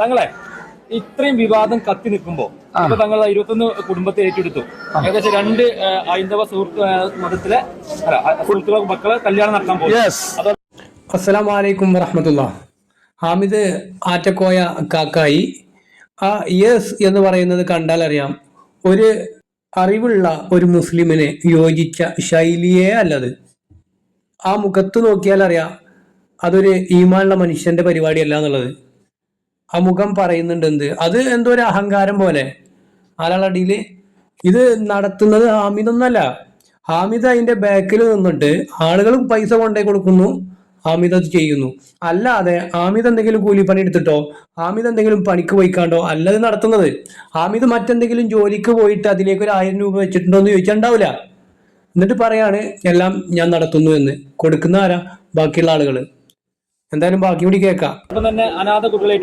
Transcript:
തങ്ങളെ ഇത്രയും വിവാദം കത്തി നിൽക്കുമ്പോ ഇപ്പൊ തങ്ങൾ ഇരുപത്തൊന്ന് കുടുംബത്തെ ഏറ്റെടുത്തു. ഏകദേശം രണ്ട് ഹൈന്ദവ സുഹൃത്ത് മതത്തിലെ സുഹൃത്തുക്കളെ മക്കളെ കല്യാണം നടത്താൻ പോകും അസ്സലാം വലൈക്കും വറഹമത്തുള്ള. ഹാമിദ് ആറ്റക്കോയ കാക്കായി. ആ യെസ് എന്ന് പറയുന്നത് കണ്ടാൽ അറിയാം. ഒരു അറിവുള്ള ഒരു മുസ്ലിമിനെ യോജിച്ച ശൈലിയേ അല്ലത്. ആ മുഖത്ത് നോക്കിയാൽ അറിയാം അതൊരു ഈമാനുള്ള മനുഷ്യന്റെ പരിപാടിയല്ല എന്നുള്ളത്. ആ മുഖം പറയുന്നുണ്ട് എന്ത്? അത് എന്തോ ഒരു അഹങ്കാരം പോലെ. ആലാളടിയിൽ ഇത് നടത്തുന്നത് ഹാമിദൊന്നല്ല ഹാമിദ് അതിന്റെ ബാക്കിൽ നിന്നിട്ട് ആളുകൾ പൈസ കൊണ്ടേ കൊടുക്കുന്നു ഹാമിദ് അത് ചെയ്യുന്നു. അല്ലാതെ ഹാമിദ് എന്തെങ്കിലും കൂലിപ്പണി എടുത്തിട്ടോ ഹാമിദ് എന്തെങ്കിലും പണിക്ക് പോയിക്കാണ്ടോ അല്ല ഇത് നടത്തുന്നത്. ഹാമിദ് മറ്റെന്തെങ്കിലും ജോലിക്ക് പോയിട്ട് അതിലേക്ക് ഒരു ആയിരം രൂപ വെച്ചിട്ടുണ്ടോ എന്ന് ചോദിച്ചാൽ എന്നിട്ട് പറയാണ് എല്ലാം ഞാൻ നടത്തുന്നു എന്ന്. കൊടുക്കുന്ന ആരാ? ബാക്കിയുള്ള ആളുകൾ. എന്തായാലും ബാക്കി കൂടി കേൾക്കാം. തന്നെ അനാഥ കുട്ടികളെ